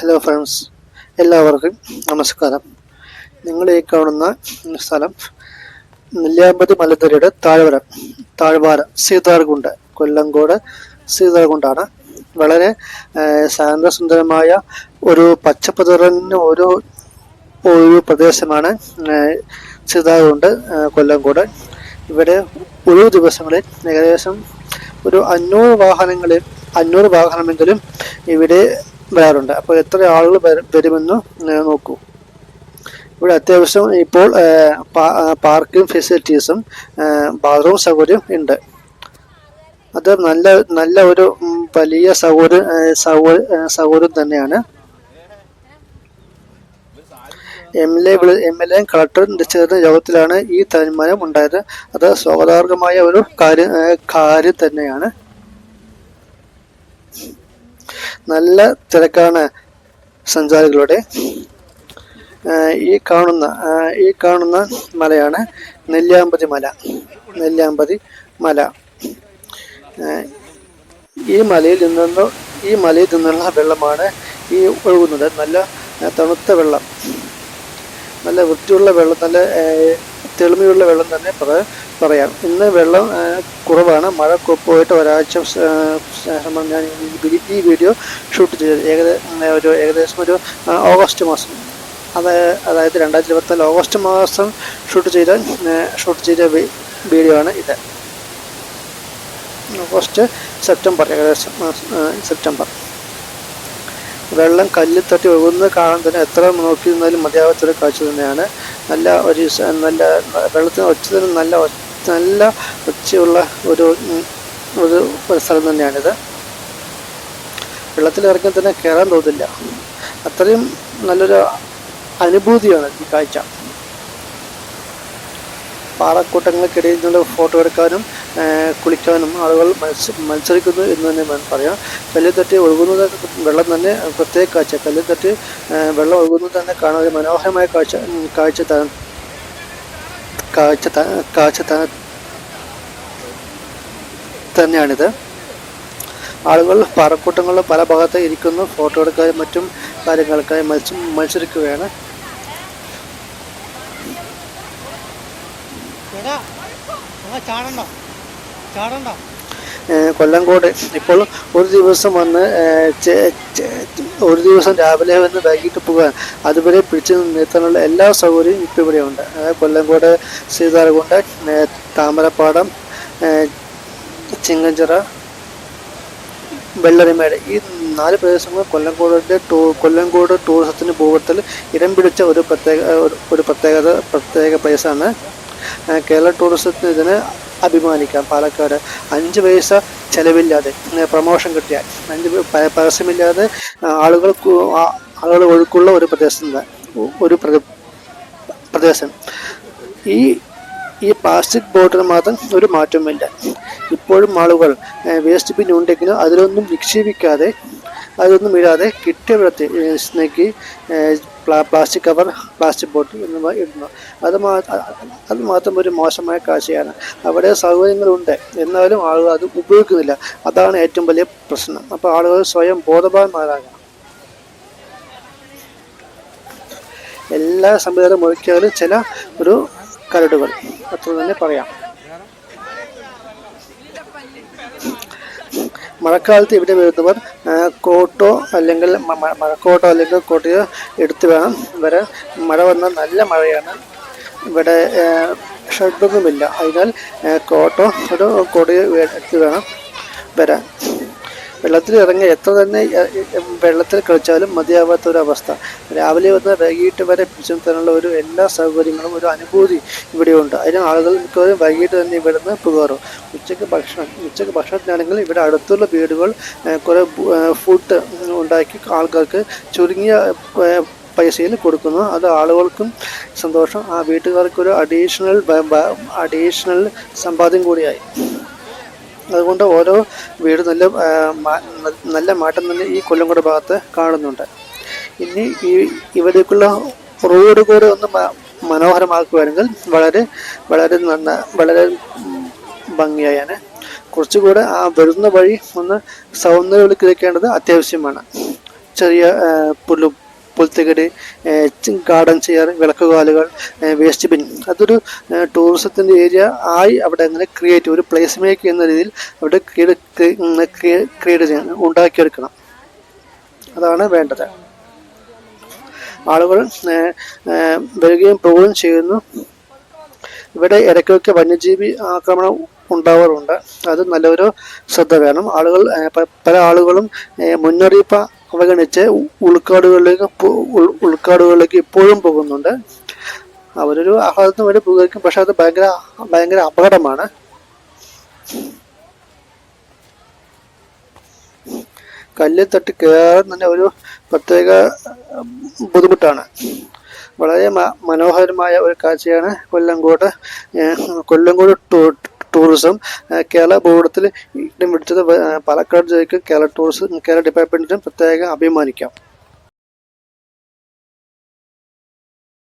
Hello friends എല്ലാവർക്കും നമസ്കാരം. നിങ്ങൾ ഈ കാണുന്ന സ്ഥലം നെല്ലിയാമ്പതി മലനിരയുടെ താഴ്വര താഴ്വാര സീതാർകുണ്ട്. കൊല്ലങ്കോട് സീതാർകുണ്ടാണ്. വളരെ ശാന്തസുന്ദരമായ ഒരു പച്ചപ്പ് നിറഞ്ഞ ഒരു ഒരു പ്രദേശമാണ് സീതാർകുണ്ട് കൊല്ലങ്കോട് ഇവിടെ ഒരു ദിവസങ്ങളിൽ ഏകദേശം ഒരു അഞ്ഞൂറ് വാഹനങ്ങളിൽ അഞ്ഞൂറ് വാഹനമെങ്കിലും ഇവിടെ വരാറുണ്ട്. അപ്പോൾ എത്ര ആളുകൾ വര- വരുമെന്ന് നോക്കൂ. ഇവിടെ അത്യാവശ്യം ഇപ്പോൾ പാർക്കിംഗ് ഫെസിലിറ്റീസും ബാത്റൂം സൗകര്യം ഉണ്ട്. അത് നല്ല നല്ല ഒരു വലിയ സൗകര്യം സൗകര്യം തന്നെയാണ്. M L A M L A കളക്ടറും ചേർന്ന യോഗത്തിലാണ് ഈ തീരുമാനം ഉണ്ടായത്. അത് സ്വാഗതാർഹമായ ഒരു കാര്യം കാര്യം തന്നെയാണ്. നല്ല തിരക്കാണ് സഞ്ചാരികളുടെ. ഈ കാണുന്ന ഈ കാണുന്ന മലയാണ് നെല്ലിയാമ്പതി മല. നെല്ലിയാമ്പതി മല. ഈ മലയിൽ നിന്ന് ഈ മലയിൽ നിന്നുള്ള വെള്ളമാണ് ഈ ഒഴുകുന്നത്. നല്ല തണുത്ത വെള്ളം. നല്ല വൃത്തിയുള്ള വെള്ളം നല്ല തെളിമയുള്ള വെള്ളം തന്നെ പറയാം. ഇന്ന് വെള്ളം കുറവാണ്. മഴ പോയിട്ട് ഒരാഴ്ച ശേഷം ഞാൻ ഈ വീഡിയോ ഷൂട്ട് ചെയ്തത് ഏകദേശം ഒരു ഏകദേശം ഒരു ഓഗസ്റ്റ് മാസം. അത് അതായത് രണ്ടായിരത്തി ഇരുപത്തിനാല് ഓഗസ്റ്റ് മാസം ഷൂട്ട് ചെയ്ത ഷൂട്ട് ചെയ്ത വീഡിയോ ആണ് ഇത്. ഓഗസ്റ്റ് സെപ്റ്റംബർ ഏകദേശം സെപ്റ്റംബർ. വെള്ളം കല്ലിൽ തട്ടി ഒഴുകുന്നത് കാണാൻ തന്നെ എത്ര നോക്കി നിന്നാലും മതിയാവാത്തൊരു കാഴ്ച തന്നെയാണ്. നല്ല ഒരു നല്ല വെള്ളത്തിന് ഒച്ചത്തിന് നല്ല നല്ല ഒച്ചയുള്ള ഒരു ഒരു സ്ഥലം തന്നെയാണിത്. വെള്ളത്തിൽ ഇറങ്ങി തന്നെ കയറാൻ തോന്നില്ല. അത്രയും നല്ലൊരു അനുഭൂതിയാണ് ഈ കാഴ്ച. പാറക്കൂട്ടങ്ങൾക്കിടയിൽ നിന്ന് ഫോട്ടോ എടുക്കാനും കുളിക്കാനും ആളുകൾ മത്സ മത്സരിക്കുന്നു എന്ന് തന്നെ വേണം പറയാം. കല്ലിൽ തട്ടി ഒഴുകുന്നത് വെള്ളം തന്നെ പ്രത്യേക കാഴ്ച. കല്ലിൽ തട്ടി വെള്ളം ഒഴുകുന്നത് തന്നെ കാണാൻ മനോഹരമായ കാഴ്ച കാഴ്ച കാഴ്ച കാഴ്ച തന്നെയാണിത്. ആളുകൾ പാറക്കൂട്ടങ്ങളിൽ പല ഭാഗത്ത് ഇരിക്കുന്നു. ഫോട്ടോ എടുക്കാനും മറ്റും കാര്യങ്ങൾക്കായി മത്സ മത്സരിക്കുകയാണ്. ചാടണ്ട? ചാടണ്ട? ഏഹ് കൊല്ലങ്കോട് ഇപ്പോൾ ഒരു ദിവസം വന്ന് ഒരു ദിവസം രാവിലെ വന്ന് വൈകിട്ട് പോകാൻ അതുവരെ പിടിച്ചു നിർത്താനുള്ള എല്ലാ സൗകര്യവും ഇപ്പോൾ ഇവിടെയുണ്ട്. അതായത് കൊല്ലങ്കോട് സീതാർകുണ്ട് താമരപ്പാടം ചിങ്ങഞ്ചിറ വെള്ളരിമേട്. ഈ നാല് പ്രദേശങ്ങൾ കൊല്ലങ്കോടിന്റെ ടൂ കൊല്ലങ്കോട് ടൂറിസത്തിന് ഭൂപത്തിൽ ഇടം പിടിച്ച ഒരു പ്രത്യേക ഒരു പ്രത്യേകത പ്രത്യേക പ്ലേസാണ് കേരള ടൂറിസത്തിന് ഇതിന് അഭിമാനിക്കാം. പാലക്കാട് അഞ്ച് പൈസ ചിലവില്ലാതെ പ്രമോഷൻ കിട്ടിയാൽ. അഞ്ച് പരസ്യമില്ലാതെ ആളുകൾ ആളുകൾ ഒഴുക്കുള്ള ഒരു പ്രദേശം ഒരു പ്രദേശം. ഈ ഈ പ്ലാസ്റ്റിക് ബോട്ടിൽ മാത്രം ഒരു മാറ്റവുമില്ല. ഇപ്പോഴും ആളുകൾ വേസ്റ്റ് ബിൻ ഉണ്ടെങ്കിലും അതിലൊന്നും നിക്ഷേപിക്കാതെ അതൊന്നും ഇടാതെ കിട്ടിയ വിടത്തി സ്നേക്ക് പ്ലാസ്റ്റിക് കവർ പ്ലാസ്റ്റിക് ബോട്ടിൽ എന്നിവ ഇടുന്നു. അത് അത് മാത്രം ഒരു മോശമായ കാഴ്ചയാണ്. അവിടെ സൗകര്യങ്ങളുണ്ട്. എന്നാലും ആളുകൾ അത് ഉപയോഗിക്കുന്നില്ല. അതാണ് ഏറ്റവും വലിയ പ്രശ്നം. അപ്പോൾ ആളുകൾ സ്വയം ബോധവാന്മാരാകണം. എല്ലാ സംവിധാനം ഒരുക്കിയാലും ചില ഒരു കരടുകൾ. അത്ര തന്നെ പറയാം. മഴക്കാലത്ത് ഇവിടെ വരുന്നവർ കോട്ടോ അല്ലെങ്കിൽ മഴക്കോട്ടോ അല്ലെങ്കിൽ കോട്ടയോ എടുത്തു വേണം. വരാൻ മഴ വന്നാൽ നല്ല മഴയാണ്. ഇവിടെ ഷെഡൊന്നുമില്ല അതിനാൽ കോട്ടോ ഒരു കൊടയോ എടുത്തു വേണം വരാൻ. വെള്ളത്തിൽ ഇറങ്ങി എത്ര തന്നെ വെള്ളത്തിൽ കളിച്ചാലും മതിയാവാത്ത ഒരു അവസ്ഥ രാവിലെ വന്ന് വൈകിട്ട് വരെ പിടിച്ചു നിർത്താനുള്ള ഒരു എല്ലാ സൗകര്യങ്ങളും ഒരു അനുഭൂതി ഇവിടെയുണ്ട്. അതിന് ആളുകൾ മിക്കവാറും വൈകിട്ട് തന്നെ ഇവിടുന്ന് പോകാറും ഉച്ചയ്ക്ക് ഭക്ഷണം ഉച്ചയ്ക്ക് ഭക്ഷണത്തിനാണെങ്കിൽ ഇവിടെ അടുത്തുള്ള വീടുകൾ കുറേ ഫുഡ് ഉണ്ടാക്കി ആൾക്കാർക്ക് ചുരുങ്ങിയ പൈസയിൽ കൊടുക്കുന്നു. അത് ആളുകൾക്കും സന്തോഷം. ആ വീട്ടുകാർക്കൊരു അഡീഷണൽ അഡീഷണൽ സമ്പാദ്യം കൂടിയായി. അതുകൊണ്ട് ഓരോ വീട് നല്ല നല്ല മാറ്റം തന്നെ ഈ കൊല്ലംകോട് ഭാഗത്ത് കാണുന്നുണ്ട്. ഇനി ഈ ഇവിടേക്കുള്ള റോഡ് കൂടെ ഒന്ന് മനോഹരമാക്കുകയാണെങ്കിൽ വളരെ വളരെ നന്ന വളരെ ഭംഗിയായാണ്. കുറച്ചുകൂടെ ആ വരുന്ന വഴി ഒന്ന് സൗന്ദര്യവൽക്കരിക്കേണ്ടത് അത്യാവശ്യമാണ്. ചെറിയ പുല്ലു പുൽത്തകിടി ഗാർഡൻ ചെയർ വിളക്കുകാലുകൾ വേസ്റ്റ് ബിൻ അതൊരു ടൂറിസത്തിന്റെ ഏരിയ ആയി അവിടെ അങ്ങനെ ക്രിയേറ്റ് ഒരു പ്ലേസ് മേക്ക് എന്ന രീതിയിൽ അവിടെ ക്രിയേറ്റ് ചെയ്യണം ഉണ്ടാക്കിയെടുക്കണം. അതാണ് വേണ്ടത്. ആളുകൾ വരികയും പോവുകയും ചെയ്യുന്നു. ഇവിടെ ഇടയ്ക്കൊക്കെ വന്യജീവി ആക്രമണം ഉണ്ടാവാറുണ്ട്. അത് നല്ലൊരു ശ്രദ്ധ വേണം. ആളുകൾ പല ആളുകളും മുന്നറിയിപ്പ് അവഗണിച്ച് ഉൾക്കാടുകളിലേക്ക് ഉൾക്കാടുകളിലേക്ക് ഇപ്പോഴും പോകുന്നുണ്ട്. അവരൊരു ആഹ്ലാദത്തിന് വേണ്ടി പുകയ്ക്കും പക്ഷെ അത് ഭയങ്കര ഭയങ്കര അപകടമാണ്. കല്ലിൽ തട്ടി കയറാൻ തന്നെ ഒരു പ്രത്യേക ബുദ്ധിമുട്ടാണ്. വളരെ മനോഹരമായ ഒരു കാഴ്ചയാണ് കൊല്ലംകോട്. കൊല്ലംകോട് ടൂറിസം കേരള ബോർഡത്തിൽ ഇടം പാലക്കാട് ജില്ലയ്ക്ക് കേരള ടൂറിസം കേരള ഡിപ്പാർട്ട്മെന്റിനും പ്രത്യേകം അഭിമാനിക്കാം.